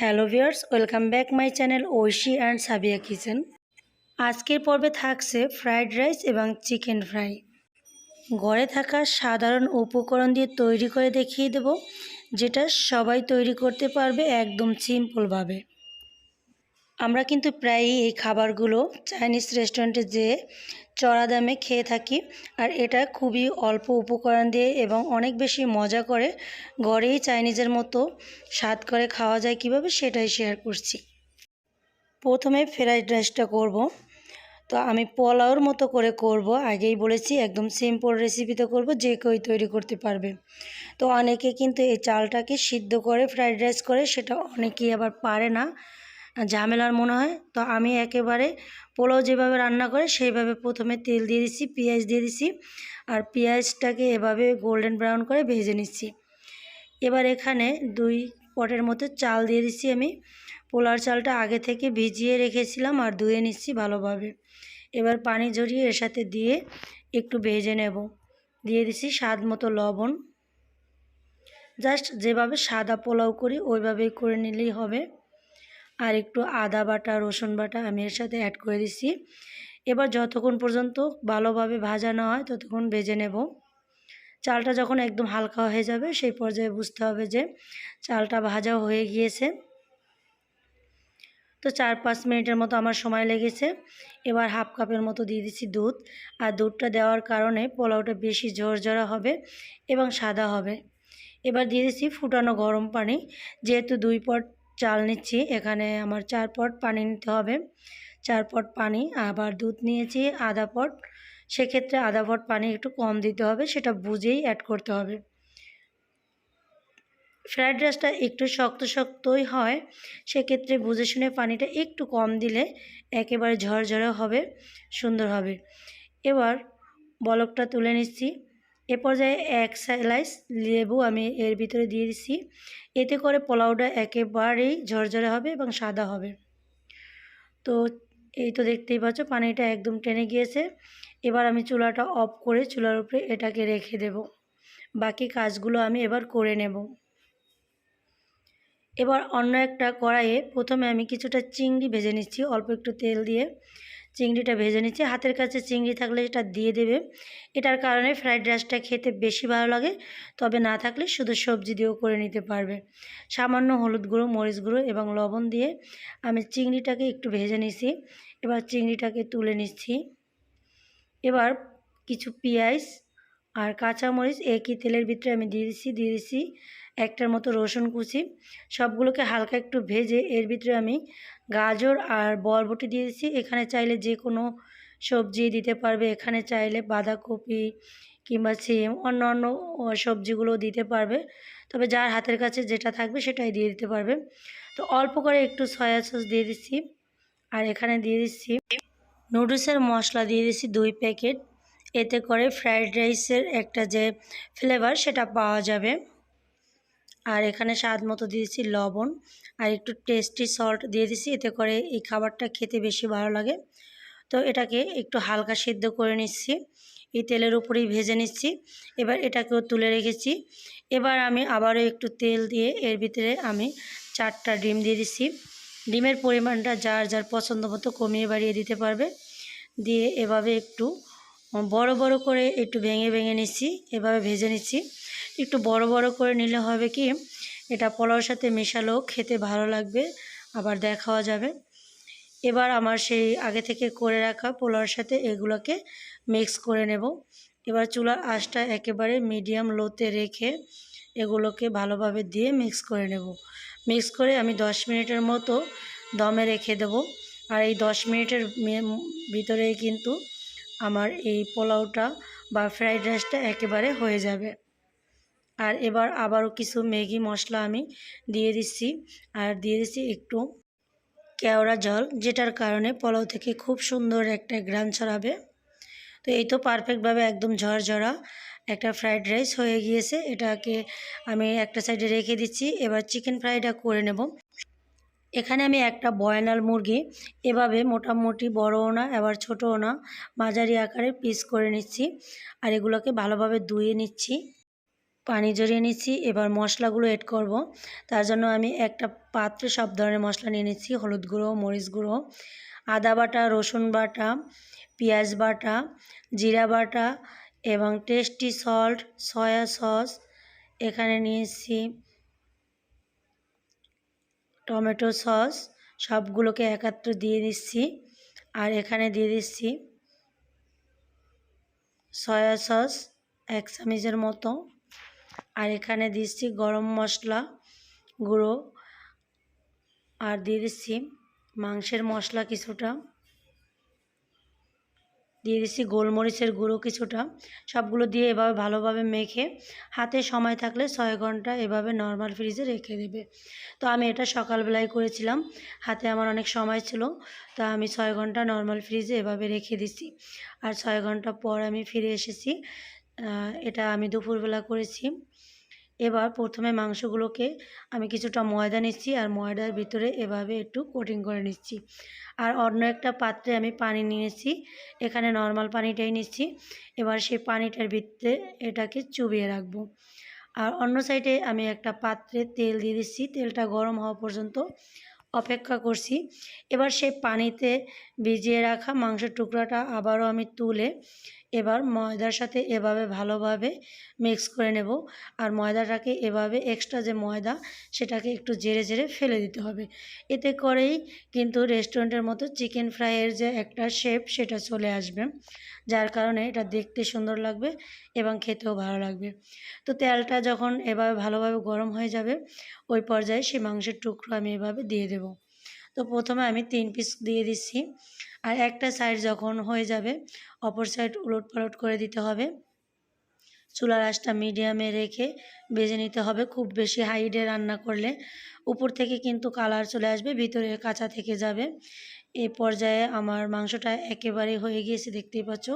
Hello viewers welcome back my channel Oishi and Sabiya kitchen. আজকের পর্বে থাকছে fried rice এবং চিকেন ফ্রাই। ঘরে থাকা সাধারণ উপকরণ দিয়ে তৈরি করে দেখিয়ে দেব, যেটা সবাই তৈরি করতে পারবে একদম সিম্পলভাবে আমরা কিন্তু প্রায়ই এই খাবারগুলো চাইনিজ রেস্টুরেন্টে যেয়ে চড়া দামে খেয়ে থাকি আর এটা খুবই অল্প উপকরণ দিয়ে এবং অনেক বেশি মজা করে ঘরেই চাইনিজের মতো স্বাদ করে খাওয়া যায় কীভাবে সেটাই শেয়ার করছি। প্রথমে ফ্রাইড রাইসটা করব। তো আমি পোলাওর মতো করে করব। আগেই বলেছি একদম সিম্পল রেসিপিতে করব, যে কেউ তৈরি করতে পারবে। তো অনেকে কিন্তু এই চালটাকে সিদ্ধ করে ফ্রাইড রাইস করে, সেটা অনেকেই আবার পারে না। ঝামেলার মনে হয়, তো আমি একেবারে পোলাও যেভাবে রান্না করে সেইভাবে প্রথমে তেল দিয়ে দিচ্ছি, পেঁয়াজ দিয়ে দিচ্ছি আর পেঁয়াজটাকে এভাবে গোল্ডেন ব্রাউন করে ভেজে নিচ্ছি। এবার এখানে দুই পটের মতো চাল দিয়ে দিচ্ছি আমি। পোলার চালটা আগে থেকে ভিজিয়ে রেখেছিলাম আর ধুয়ে নিচ্ছি ভালোভাবে। এবার পানি ঝরিয়ে এর সাথে দিয়ে একটু ভেজে নেব। দিয়ে দিচ্ছি স্বাদ মতো লবণ। জাস্ট যেভাবে সাদা পোলাও করি ওইভাবেই করে নিলেই হবে। আর একটু আদা বাটা, রসুন বাটা আমি এর সাথে অ্যাড করে দিচ্ছি। এবার যতক্ষণ পর্যন্ত ভালোভাবে ভাজা না হয় ততক্ষণ ভেজে নেব। চালটা যখন একদম হালকা হয়ে যাবে সেই পর্যায়ে বুঝতে হবে যে চালটা ভাজা হয়ে গিয়েছে। তো চার পাঁচ মিনিটের মতো আমার সময় লেগেছে। এবার হাফ কাপের মতো দিয়ে দিচ্ছি দুধ। আর দুধটা দেওয়ার কারণে পোলাওটা বেশি ঝরঝরা হবে এবং সাদা হবে। এবার দিয়ে দিচ্ছি ফুটানো গরম পানি। যেহেতু দুই পট চাল নিচ্ছি। এখানে আমার চার পট পানি নিতে হবে। চার পট পানি, আবার দুধ নিয়েছি, আধা পট। সেক্ষেত্রে আধা পট পানি একটু কম দিতে হবে, সেটা বুঝেই অ্যাড করতে হবে। ফ্রায়েড রাইসটা একটু শক্ত শক্তই হয়, সেক্ষেত্রে বুঝে শুনে পানিটা একটু কম দিলে একেবারে ঝরঝরে হবে, সুন্দর হবে। এবার বলকটা তুলে নিচ্ছি। এ পর্যায়ে এক স্লাইস লেবু আমি এর ভিতরে দিয়ে দিচ্ছি। এতে করে পোলাওটা একেবারেই ঝরঝরে হবে এবং সাদা হবে। তো এই তো দেখতেই পাচ্ছ, পানিটা একদম টেনে গিয়েছে। এবার আমি চুলাটা অফ করে চুলার উপরে এটাকে রেখে দেব। বাকি কাজগুলো আমি এবার করে নেব। এবার অন্য একটা কড়াইয়ে প্রথমে আমি কিছুটা চিংড়ি ভেজে নিচ্ছি, অল্প একটু তেল দিয়ে। চিংড়িটা ভেজে নিচ্ছি। হাতের কাছে চিংড়ি থাকলে এটা দিয়ে দেবে। এটার কারণে ফ্রাইড রাইসটা খেতে বেশি ভালো লাগে। তবে না থাকলে শুধু সবজি দিয়েও করে নিতে পারবে। সামান্য হলুদ গুঁড়ো, মরিচ গুঁড়ো এবং লবণ দিয়ে আমি চিংড়িটাকে একটু ভেজে নিছি। এবার চিংড়িটাকে তুলে নিচ্ছি। এবার কিছু পেঁয়াজ আর কাঁচামরিচ একই তেলের ভিতরে আমি দিয়ে দিচ্ছি দিয়ে দিচ্ছি। একটার মতো রসুন কুচি, সবগুলোকে হালকা একটু ভেজে এর ভিতরে আমি গাজর আর বরবটি দিয়ে দিচ্ছি। এখানে চাইলে যে কোনো সবজি দিতে পারবে। এখানে চাইলে বাঁধাকপি কিংবা সিম অন্য অন্য সবজিগুলো দিতে পারবে। তবে যার হাতের কাছে যেটা থাকবে সেটাই দিয়ে দিতে পারবে। তো অল্প করে একটু সয়া সস দিয়ে দিচ্ছি। আর এখানে দিয়ে দিচ্ছি নুডলসের মশলা, দিয়ে দিচ্ছি দুই প্যাকেট। এতে করে ফ্রায়েড রাইসের একটা যে ফ্লেভার সেটা পাওয়া যাবে। আর এখানে স্বাদ মতো দিয়েছি লবণ আর একটু টেস্টি সল্ট দিয়ে দিছি এতে করে এই খাবারটা খেতে বেশি ভালো লাগে। তো এটাকে একটু হালকা সিদ্ধ করে নিচ্ছি, এই তেলের উপরেই ভেজে নিচ্ছি। এবার এটাকেও তুলে রেখেছি। এবার আমি আবারও একটু তেল দিয়ে এর ভিতরে আমি চারটা ডিম দিয়ে দিচ্ছি। ডিমের পরিমাণটা যার যার পছন্দ মতো কমিয়ে বাড়িয়ে দিতে পারবে। দিয়ে এভাবে একটু বড় বড় করে একটু ভেঙে ভেঙে নিচ্ছি, এভাবে ভেজে নিচ্ছি। একটু বড় বড় করে নিলে হবে কি, এটা পোলাওর সাথে মেশালেও খেতে ভালো লাগবে, আবার দেখাও যাবে। এবার আমার সেই আগে থেকে করে রাখা পোলাওর সাথে এগুলোকে মিক্স করে নেব। এবার চুলার আঁচটা একেবারে মিডিয়াম লোতে রেখে এগুলোকে ভালোভাবে দিয়ে মিক্স করে নেব। মিক্স করে আমি দশ মিনিটের মতো দমে রেখে দেব। আর এই দশ মিনিটের ভিতরেই কিন্তু আমার এই পোলাওটা বা ফ্রাইড রাইসটা একেবারে হয়ে যাবে। আর এবার আবারও কিছু ম্যাগি মশলা আমি দিয়ে দিচ্ছি। আর দিয়ে দিচ্ছি একটু কেওড়া জল, যেটার কারণে পোলাও থেকে খুব সুন্দর একটা গ্রান ছড়াবে। তো এই তো পারফেক্টভাবে একদম ঝরঝরা একটা ফ্রাইড রাইস হয়ে গিয়েছে। এটাকে আমি একটা সাইডে রেখে দিচ্ছি। এবার চিকেন ফ্রাইটা করে নেব। এখানে আমি একটা বয়নাল মুরগি, এভাবে মোটামুটি বড়ও না এবার ছোটও না, মাঝারি আকারে পিস করে নিচ্ছি। আর এগুলোকে ভালোভাবে ধুয়ে নিচ্ছি। পানি জড়িয়ে নিচ্ছি, এবার মশলাগুলো এড করব। তার জন্য আমি একটা পাত্রে সব ধরনের মশলা নিয়ে নিচ্ছি, হলুদ গুঁড়ো, মরিচ গুঁড়ো, আদা বাটা, রসুন বাটা, পেঁয়াজ বাটা, জিরা বাটা এবং টেস্টি সল্ট সয়া সস এখানে নিয়েছি টমেটো সস, সবগুলোকে একাত্র দিয়ে দিচ্ছি। আর এখানে দিয়ে দিচ্ছি সয়া সস এক চামচের মতো। আর এখানে দিচ্ছি গরম মশলা গুঁড়ো আর দিয়ে দিচ্ছি মাংসের মশলা কিছুটা। দিয়ে দিচ্ছি গোলমরিচের গুঁড়ো কিছুটা। সবগুলো দিয়ে এভাবে ভালোভাবে মেখে হাতে সময় থাকলে ছয় ঘণ্টা এভাবে নর্মাল ফ্রিজে রেখে দেবে। তো আমি এটা সকালবেলায় করেছিলাম, হাতে আমার অনেক সময় ছিল, তো আমি ছয় ঘণ্টা নর্মাল ফ্রিজে এভাবে রেখে দিছি আর ছয় ঘণ্টা পর আমি ফিরে এসেছি এটা আমি দুপুরবেলা করেছি। এবার প্রথমে মাংসগুলোকে আমি কিছুটা ময়দা নিচ্ছি আর ময়দার ভিতরে এভাবে একটু কোটিং করে নিচ্ছি। আর অন্য একটা পাত্রে আমি পানি নিয়েছি এখানে নর্মাল পানিটাই নিচ্ছি। এবার সেই পানিটার ভিতরে এটাকে চুবিয়ে রাখব। আর অন্য সাইডে আমি একটা পাত্রে তেল দিয়ে দিচ্ছি। তেলটা গরম হওয়া পর্যন্ত অপেক্ষা করছি। এবার সেই পানিতে ভিজিয়ে রাখা মাংসের টুকরাটা আবারও আমি তুলে এবার ময়দার সাথে এভাবে ভালোভাবে মিক্স করে নেব। আর ময়দাটাকে এভাবে এক্সট্রা যে ময়দা, সেটাকে একটু জেরে জেরে ফেলে দিতে হবে। এতে করেই কিন্তু রেস্টুরেন্টের মতো চিকেন ফ্রাইয়ের যে একটা শেপ সেটা চলে আসবে। যার কারণে এটা দেখতে সুন্দর লাগবে এবং খেতেও ভালো লাগবে। তো তেলটা যখন এভাবে ভালোভাবে গরম হয়ে যাবে, ওই পর্যায়ে সেই মাংসের টুকরো আমি এভাবে দিয়ে দেব। তো প্রথমে আমি তিন পিস দিয়ে দিচ্ছি। আর একটা সাইড যখন হয়ে যাবে, অপর সাইড উলট পালট করে দিতে হবে। চুলার আঁচটা মিডিয়ামে রেখে ভেজে নিতে হবে খুব বেশি হাইডে রান্না করলে। উপর থেকে কিন্তু কালার চলে আসবে ভিতরে কাঁচা থেকে যাবে। এ পর্যায়ে আমার মাংসটা একেবারে হয়ে গিয়েছে, দেখতেই পাচ্ছ।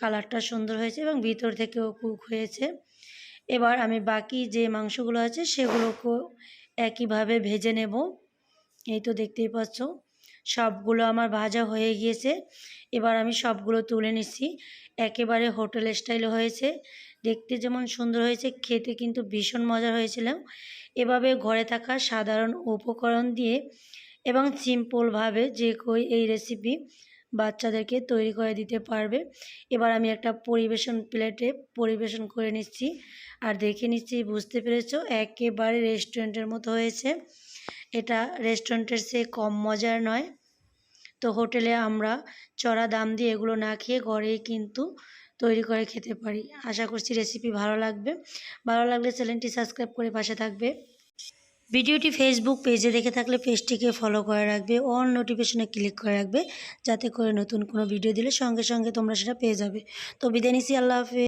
কালারটা সুন্দর হয়েছে এবং ভিতর থেকেও কুক হয়েছে। এবার আমি বাকি যে মাংসগুলো আছে, সেগুলোকেও একইভাবে ভেজে নেব। এই তো দেখতেই পাচ্ছ, সবগুলো আমার ভাজা হয়ে গিয়েছে। এবার আমি সবগুলো তুলে নিচ্ছি। একেবারে হোটেল স্টাইলে হয়েছে। দেখতে যেমন সুন্দর হয়েছে, খেতে কিন্তু ভীষণ মজার হয়েছিল এভাবে ঘরে থাকা সাধারণ উপকরণ দিয়ে এবং সিম্পলভাবে যে কই এই রেসিপি বাচ্চাদেরকে তৈরি করে দিতে পারবে। এবার আমি একটা পরিবেশন প্লেটে পরিবেশন করে নিচ্ছি। আর দেখে নিচ্ছি, বুঝতে পেরেছ, একেবারে রেস্টুরেন্টের মতো হয়েছে। এটা রেস্টুরেন্টের চেয়ে কম মজার নয়। তো হোটেলে আমরা চড়া দাম দিয়ে এগুলো না খেয়ে ঘরেই কিন্তু তৈরি করে খেতে পারি। আশা করছি রেসিপি ভালো লাগবে। ভালো লাগলে চ্যানেলটি সাবস্ক্রাইব করে পাশে থাকবে। ভিডিওটি ফেসবুক পেজে দেখে থাকলে পেজটিকে ফলো করে রাখবে। অন নোটিফিকেশনে ক্লিক করে রাখবে। যাতে করে নতুন কোনো ভিডিও দিলে সঙ্গে সঙ্গে তোমরা সেটা পেয়ে যাবে। তো বিদায় নিচ্ছি, আল্লাহ হাফেজ।